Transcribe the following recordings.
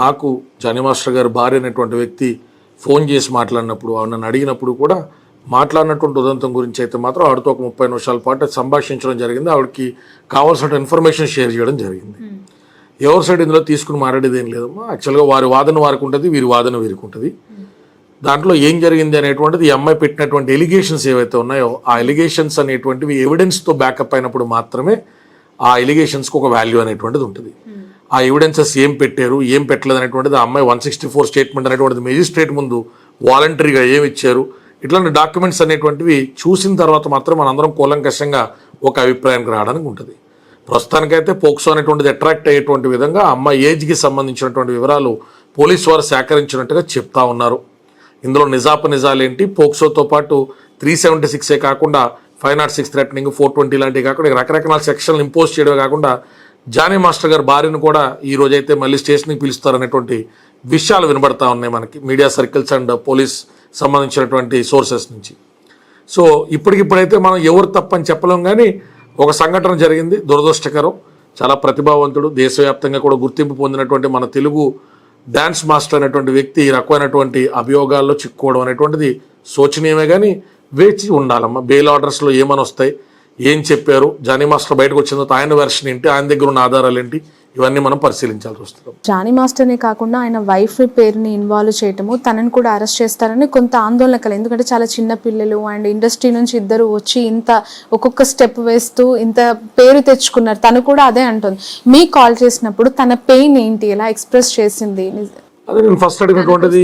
నాకు Johnny master గారి భార్య అనేటువంటి వ్యక్తి ఫోన్ చేసి మాట్లాడినప్పుడు నన్ను అడిగినప్పుడు కూడా మాట్లాడినటువంటి ఉదంతం గురించి అయితే మాత్రం ఆవిడతో ఒక ముప్పై నిమిషాల పాటు సంభాషించడం జరిగింది. ఆవిడకి కావాల్సిన ఇన్ఫర్మేషన్ షేర్ చేయడం జరిగింది. ఎవరి సైడ్ ఇందులో తీసుకుని మాట్లాడేది ఏం లేదమ్మా. యాక్చువల్గా వారి వాదన వారికి ఉంటుంది వీరి వాదన వీరికి ఉంటుంది. దాంట్లో ఏం జరిగింది అనేటువంటిది ఈ అమ్మాయి పెట్టినటువంటి ఎలిగేషన్స్ ఏవైతే ఉన్నాయో ఆ ఎలిగేషన్స్ అనేటువంటివి ఎవిడెన్స్తో బ్యాకప్ అయినప్పుడు మాత్రమే ఆ ఎలిగేషన్స్కి ఒక వాల్యూ అనేటువంటిది ఉంటుంది. ఆ ఎవిడెన్సెస్ ఏం పెట్టారు ఏం పెట్టలేదు అనేటువంటిది ఆ అమ్మాయి వన్ సిక్స్టీ ఫోర్ స్టేట్మెంట్ అనేటువంటిది మెజిస్ట్రేట్ ముందు వాలంటరీగా ఏమి ఇచ్చారు. ఇట్లాంటి డాక్యుమెంట్స్ అనేటువంటివి చూసిన తర్వాత మాత్రం మనందరం కూలంకషంగా ఒక అభిప్రాయానికి రావడానికి ఉంటుంది. ప్రస్తుతానికైతే పోక్సో అనేటువంటిది అట్రాక్ట్ అయ్యేటువంటి విధంగా అమ్మాయి ఏజ్కి సంబంధించినటువంటి వివరాలు పోలీసు వారు సేకరించినట్టుగా చెప్తా ఉన్నారు. ఇందులో నిజాపు నిజాలేంటి పోక్సోతో పాటు త్రీ సెవెంటీ సిక్సే కాకుండా five not six threatening four twenty లాంటివి కాకుండా రకరకాల సెక్షన్లు ఇంపోజ్ చేయడమే కాకుండా జానీ మాస్టర్ గారి భార్యను కూడా ఈ రోజైతే మళ్ళీ స్టేషన్కి పిలుస్తారనేటువంటి విషయాలు వినబడతా ఉన్నాయి మనకి మీడియా సర్కిల్స్ అండ్ పోలీస్ సంబంధించినటువంటి సోర్సెస్ నుంచి. సో ఇప్పటికిప్పుడైతే మనం ఎవరు తప్పని చెప్పలేం కానీ ఒక సంఘటన జరిగింది దురదృష్టకరం. చాలా ప్రతిభావంతుడు దేశవ్యాప్తంగా కూడా గుర్తింపు పొందినటువంటి మన తెలుగు డ్యాన్స్ మాస్టర్ అనేటువంటి వ్యక్తి ఈ రకమైనటువంటి అభియోగాల్లో చిక్కుకోవడం అనేటువంటిది శోచనీయమే కానీ వేచి ఉండాలమ్మా. బెయిల్ ఆర్డర్స్లో ఏమని వస్తాయి ఏం చెప్పారు? జానీ మాస్టర్ బయటకు వచ్చిన తర్వాత ఆయన వెర్షన్ ఏంటి? ఆయన దగ్గర ఉన్న ఆధారాలు ఏంటి? ఇవన్నీ మనం పరిశీలించాల్సి వస్తుంది. జానీ మాస్టర్నే కాకుండా ఆయన వైఫ్ పేరుని ఇన్వాల్వ్ చేయటము తనని కూడా అరెస్ట్ చేస్తారని కొంత ఆందోళన కల ఎందుకంటే చాలా చిన్న పిల్లలు అండ్ ఇండస్ట్రీ నుంచి ఇద్దరు వచ్చి ఇంత ఒక్కొక్క స్టెప్ వేస్తూ ఇంత పేరు తెచ్చుకున్నారు. తను కూడా అదే అంటుంది. మీ కాల్ చేసినప్పుడు తన పెయిన్ ఏంటి? ఎలా ఎక్స్ప్రెస్ చేసింది? అదే నేను ఫస్ట్ అడిగినటువంటిది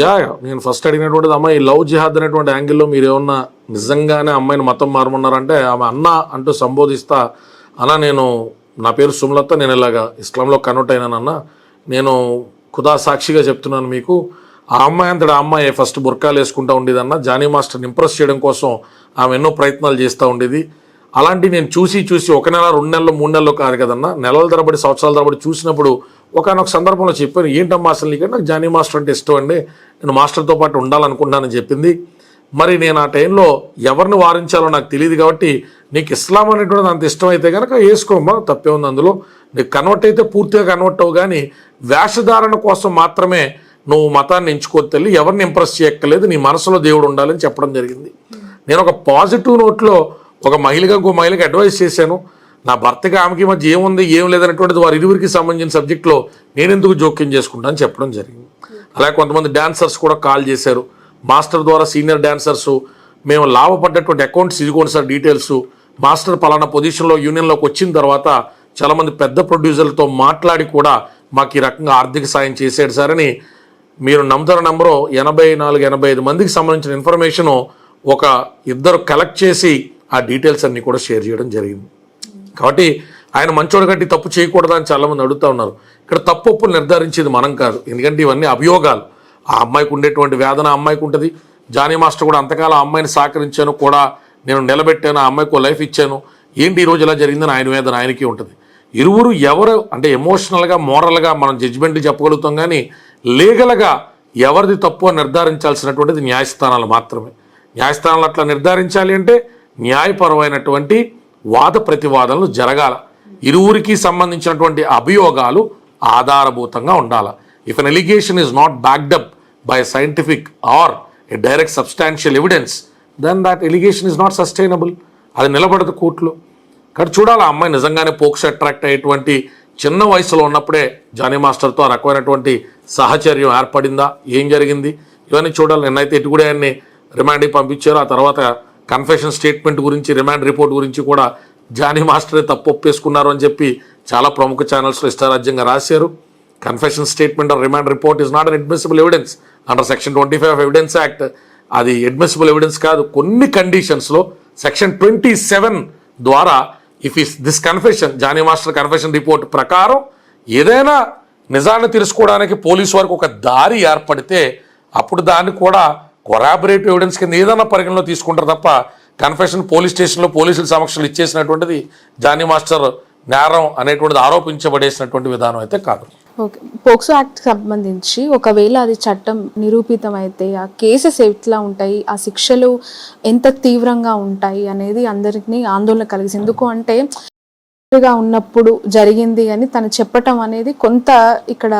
యా నేను ఫస్ట్ అడిగినటువంటిది అమ్మాయి లవ్ జిహాద్ అనేటువంటి యాంగిల్లో మీరు ఏమన్నా నిజంగానే అమ్మాయిని మతం మారమన్నారంటే ఆమె అన్న అంటూ సంబోధిస్తా అన్న నేను నా పేరు సుమలత నేను ఇలాగా ఇస్లాంలో కన్వర్ట్ అయినానన్న. నేను ఖుదా సాక్షిగా చెప్తున్నాను మీకు. ఆ అమ్మాయి అంతటి ఆ అమ్మాయి ఫస్ట్ బుర్కాలు వేసుకుంటా ఉండేదన్న. జానీ మాస్టర్ని ఇంప్రెస్ చేయడం కోసం ఆమె ఎన్నో ప్రయత్నాలు చేస్తూ ఉండేది. అలాంటి నేను చూసి చూసి ఒక నెల రెండు నెలలు మూడు నెలలు కాదు కదన్నా. నెలల తరబడి సంవత్సరాల తరబడి చూసినప్పుడు ఒకనొక సందర్భంలో చెప్పాను ఏంటమ్మా అసలు నీకంటే నాకు జానీ మాస్టర్ అంటే ఇష్టం అండి. నేను మాస్టర్తో పాటు ఉండాలనుకున్నానని చెప్పింది. మరి నేను ఆ టైంలో ఎవరిని వారించాలో నాకు తెలియదు కాబట్టి నీకు ఇస్లాం అనేటువంటిది అంత ఇష్టం అయితే కనుక వేసుకోమ్మా తప్పే ఉంది అందులో. నీకు కన్వర్ట్ అయితే పూర్తిగా కన్వర్ట్ అవ్వు కానీ వేషధారణ కోసం మాత్రమే నువ్వు మతాన్ని ఎంచుకోని తల్లి ఎవరిని ఇంప్రెస్ చేయక్కర్లేదు. నీ మనసులో దేవుడు ఉండాలని చెప్పడం జరిగింది. నేను ఒక పాజిటివ్ నోట్లో ఒక మహిళగా ఇంకో మహిళకి అడ్వైస్ చేశాను. నా భర్తకి ఆమెకి మధ్య ఏముంది ఏం లేదనేటువంటిది వారి ఇరువురికి సంబంధించిన సబ్జెక్ట్లో నేను ఎందుకు జోక్యం చేసుకుంటాను చెప్పడం జరిగింది. అలాగే కొంతమంది డాన్సర్స్ కూడా కాల్ చేశారు. మాస్టర్ ద్వారా సీనియర్ డాన్సర్సు మేము లాభపడ్డటువంటి అకౌంట్స్ ఇదిగోండి సార్ డీటెయిల్స్ మాస్టర్ పలానా పొజిషన్లో యూనియన్లోకి వచ్చిన తర్వాత చాలామంది పెద్ద ప్రొడ్యూసర్లతో మాట్లాడి కూడా మాకు ఈ రకంగా ఆర్థిక సాయం చేశాడు సార్ అని మీరు నమ్ముతారు నంబరు ఎనభై నాలుగు ఎనభై ఐదు మందికి సంబంధించిన ఇన్ఫర్మేషను ఒక ఇద్దరు కలెక్ట్ చేసి ఆ డీటెయిల్స్ అన్ని కూడా షేర్ చేయడం జరిగింది. కాబట్టి ఆయన మంచోడు కట్టి తప్పు చేయకూడదని చాలామంది అడుగుతా ఉన్నారు. ఇక్కడ తప్పు ఒప్పులు నిర్ధారించేది మనం కాదు. ఎందుకంటే ఇవన్నీ అభియోగాలు. ఆ అమ్మాయికి ఉండేటువంటి వేదన అమ్మాయికి ఉంటుంది. జానీ మాస్టర్ కూడా అంతకాలం ఆ అమ్మాయిని సహకరించాను కూడా నేను నిలబెట్టాను ఆ అమ్మాయికి లైఫ్ ఇచ్చాను. ఏంటి ఈ రోజు ఇలా జరిగిందని ఆయన వేదన ఆయనకి ఉంటుంది. ఇరువురు ఎవరు అంటే ఎమోషనల్గా మోరల్గా మనం జడ్జిమెంట్ చెప్పగలుగుతాం కానీ లీగల్గా ఎవరిది తప్పు అని నిర్ధారించాల్సినటువంటిది న్యాయస్థానాలు మాత్రమే. న్యాయస్థానాలు అట్లా నిర్ధారించాలి అంటే న్యాయపరమైనటువంటి వాద ప్రతివాదనలు జరగాల ఇరువురికి సంబంధించినటువంటి అభియోగాలు ఆధారభూతంగా ఉండాలి. If an allegation is not backed up by scientific or a direct substantial evidence then that allegation is not sustainable అది నిలబడదు కోర్టులో. కానీ చూడాలి ఆ అమ్మాయి నిజంగానే పోక్స్ అట్రాక్ట్ అయ్యేటువంటి చిన్న వయసులో ఉన్నప్పుడే జానీ మాస్టర్తో ఆ రకమైనటువంటి సహచర్యం ఏర్పడిందా? ఏం జరిగింది? ఇవన్నీ చూడాలి. నిన్నైతే ఇటు కూడా ఆయన్ని రిమాండ్కి పంపించారు. ఆ తర్వాత కన్ఫెషన్ స్టేట్మెంట్ గురించి రిమాండ్ రిపోర్ట్ గురించి కూడా జానీ మాస్టరే తప్పు ఒప్పేసుకున్నారు అని చెప్పి చాలా ప్రముఖ ఛానల్స్లో ఇష్టారాజ్యంగా రాశారు. Confession statement or remand report is not an admissible evidence under section twenty five of evidence act అది అడ్మిసిబుల్ ఎవిడెన్స్ కాదు. కొన్ని కండిషన్స్లో సెక్షన్ ట్వంటీ సెవెన్ ద్వారా if is this confession Jani master confession report ప్రకారం ఏదైనా నిజాన్ని తెలుసుకోవడానికి పోలీసు వారికి ఒక దారి ఏర్పడితే అప్పుడు దాన్ని కూడా కొరాబరేటివ్ ఎవిడెన్స్ కింద ఏదైనా పరిగణలో తీసుకుంటారు తప్ప కన్ఫెషన్ పోలీస్ స్టేషన్లో పోలీసుల సమక్షంలో ఇచ్చేసినటువంటిది జానీ మాస్టర్ నేరం అనేటువంటిది ఆరోపించబడేసినటువంటి విధానం అయితే కాదు. ఓకే. పోక్సో యాక్ట్ సంబంధించి ఒకవేళ అది చట్టం నిరూపితం అయితే ఆ కేసెస్ ఎట్లా ఉంటాయి ఆ శిక్షలు ఎంత తీవ్రంగా ఉంటాయి అనేది అందరినీ ఆందోళన కలిగింది ఎందుకు అంటే ఉన్నప్పుడు జరిగింది అని తను చెప్పటం అనేది కొంత ఇక్కడ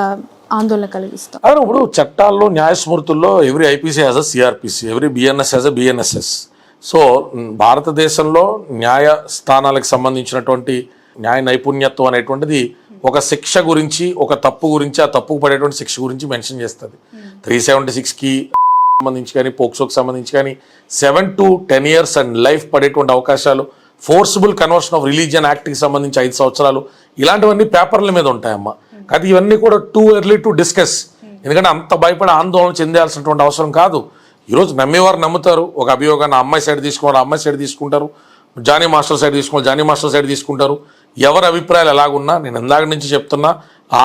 ఆందోళన కలిగిస్తాం. ఇప్పుడు చట్టాల్లో న్యాయస్మూర్తుల్లో every IPC as a CrPC every BNS as a BNSS so భారతదేశంలో న్యాయ స్థానాలకు సంబంధించినటువంటి న్యాయ నైపుణ్యత్వం అనేటువంటిది ఒక శిక్ష గురించి ఒక తప్పు గురించి ఆ తప్పుకు పడేటువంటి శిక్ష గురించి మెన్షన్ చేస్తుంది. త్రీ సెవెంటీ సిక్స్కి సంబంధించి కానీ పోక్సోకి సంబంధించి కానీ seven to ten years and life పడేటువంటి అవకాశాలు ఫోర్సిబుల్ కన్వర్షన్ ఆఫ్ రిలీజియన్ యాక్ట్కి సంబంధించి ఐదు సంవత్సరాలు ఇలాంటివన్నీ పేపర్ల మీద ఉంటాయమ్మా. కానీ ఇవన్నీ కూడా టూ ఎర్లీ టు డిస్కస్ ఎందుకంటే అంత భయపడి ఆందోళన చెందాల్సినటువంటి అవసరం కాదు. ఈరోజు నమ్మేవారు నమ్ముతారు. ఒక అభియోగాన్ని అమ్మాయి సైడ్ తీసుకోవాలి ఆ అమ్మాయి సైడ్ తీసుకుంటారు. జానీ మాస్టర్ సైడ్ తీసుకోవాలి జానీ మాస్టర్ సైడ్ తీసుకుంటారు. ఎవరి అభిప్రాయాలు ఎలాగున్నా నేను ఇందాక నుంచి చెప్తున్నా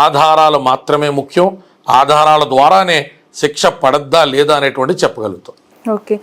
ఆధారాలు మాత్రమే ముఖ్యం. ఆధారాల ద్వారానే శిక్ష పడద్దా లేదా అనేటువంటి చెప్పగలుగుతాం. ఓకే.